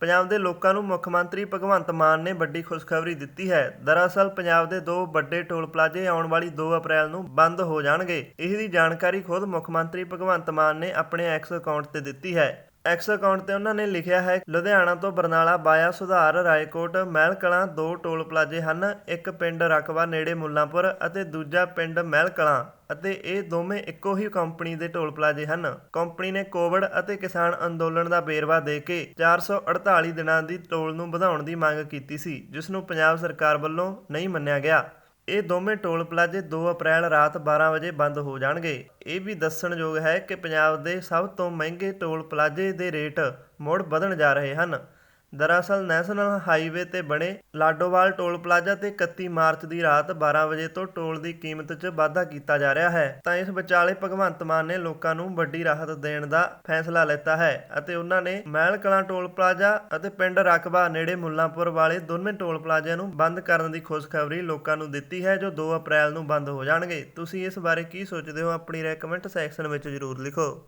ਪੰਜਾਬ ਦੇ ਲੋਕਾਂ ਨੂੰ ਮੁੱਖ ਮੰਤਰੀ ਭਗਵੰਤ ਮਾਨ ਨੇ ਵੱਡੀ ਖੁਸ਼ਖਬਰੀ ਦਿੱਤੀ ਹੈ। ਦਰਅਸਲ, ਪੰਜਾਬ ਦੇ ਦੋ ਵੱਡੇ ਟੋਲ ਪਲਾਜ਼ੇ ਆਉਣ ਵਾਲੀ 2 ਅਪ੍ਰੈਲ ਨੂੰ ਬੰਦ ਹੋ ਜਾਣਗੇ। ਇਸ ਦੀ ਜਾਣਕਾਰੀ ਖੁਦ ਮੁੱਖ ਮੰਤਰੀ ਭਗਵੰਤ ਮਾਨ ਨੇ ਆਪਣੇ ਐਕਸ ਅਕਾਊਂਟ ਤੇ ਦਿੱਤੀ ਹੈ। ਐਕਸ ਅਕਾਊਂਟ ਤੇ ਉਹਨਾਂ ਨੇ ਲਿਖਿਆ ਹੈ, ਲੁਧਿਆਣਾ ਤੋਂ ਬਰਨਾਲਾ ਬਾਇਆ ਸੁਧਾਰ, ਰਾਏਕੋਟ, ਮਹਿਲਕਲਾਂ ਦੋ ਟੋਲ ਪਲਾਜ਼ੇ ਹਨ, ਇੱਕ ਪਿੰਡ ਰਕਵਾ ਨੇੜੇ ਮੁੱਲਾਂਪੁਰ ਅਤੇ ਦੂਜਾ ਪਿੰਡ ਮਹਿਲਕਲਾਂ ਅਤੇ ਇਹ ਦੋਵੇਂ ਇੱਕੋ ਹੀ ਕੰਪਨੀ ਦੇ ਟੋਲ ਪਲਾਜ਼ੇ ਹਨ। ਕੰਪਨੀ ਨੇ ਕੋਵਿਡ ਅਤੇ ਕਿਸਾਨ ਅੰਦੋਲਨ ਦਾ ਬੇਰਵਾ ਦੇ ਕੇ 448 ਦਿਨਾਂ ਦੀ ਟੋਲ ਨੂੰ ਵਧਾਉਣ ਦੀ ਮੰਗ ਕੀਤੀ ਸੀ, ਜਿਸ ਨੂੰ ਪੰਜਾਬ ਸਰਕਾਰ ਵੱਲੋਂ ਨਹੀਂ ਮੰਨਿਆ ਗਿਆ। ਇਹ ਦੋਵੇਂ ਟੋਲ ਪਲਾਜ਼ੇ 2 ਅਪ੍ਰੈਲ ਰਾਤ 12 ਵਜੇ ਬੰਦ ਹੋ ਜਾਣਗੇ। ਇਹ ਵੀ ਦੱਸਣਯੋਗ ਹੈ ਕਿ ਪੰਜਾਬ ਦੇ ਸਭ ਤੋਂ ਮਹਿੰਗੇ ਟੋਲ ਪਲਾਜ਼ੇ ਦੇ ਰੇਟ ਮੁੜ ਵਧਣ ਜਾ ਰਹੇ ਹਨ। ਦਰਅਸਲ ਨੈਸ਼ਨਲ ਹਾਈਵੇ ਤੇ ਬਣੇ ਲਾਡੋਵਾਲ ਟੋਲ ਪਲਾਜ਼ਾ ਤੇ 31 ਮਾਰਚ ਦੀ ਰਾਤ 12 ਵਜੇ ਤੋਂ ਟੋਲ ਦੀ ਕੀਮਤ 'ਚ ਵਾਧਾ ਕੀਤਾ ਜਾ ਰਿਹਾ ਹੈ, ਤਾਂ ਇਸ ਵਿਚਾਲੇ ਭਗਵੰਤ ਮਾਨ ਨੇ ਲੋਕਾਂ ਨੂੰ ਵੱਡੀ ਰਾਹਤ ਦੇਣ ਦਾ ਫੈਸਲਾ ਲਿੱਤਾ ਹੈ ਅਤੇ ਉਹਨਾਂ ਨੇ ਮਹਿਲ ਕਲਾਂ ਟੋਲ ਪਲਾਜ਼ਾ ਅਤੇ ਪਿੰਡ ਰਕਬਾ ਨੇੜੇ ਮੁੱਲਾਂਪੁਰ ਵਾਲੇ ਦੋਵੇਂ ਟੋਲ ਪਲਾਜ਼ਿਆਂ ਨੂੰ ਬੰਦ ਕਰਨ ਦੀ ਖੁਸ਼ਖਬਰੀ ਲੋਕਾਂ ਨੂੰ ਦਿੱਤੀ ਹੈ, ਜੋ 2 ਅਪ੍ਰੈਲ ਨੂੰ ਬੰਦ ਹੋ ਜਾਣਗੇ। ਤੁਸੀਂ ਇਸ ਬਾਰੇ ਕੀ ਸੋਚਦੇ ਹੋ? ਆਪਣੀ ਰਾਏ ਕਮੈਂਟ ਸੈਕਸ਼ਨ ਵਿੱਚ ਜ਼ਰੂਰ ਲਿਖੋ।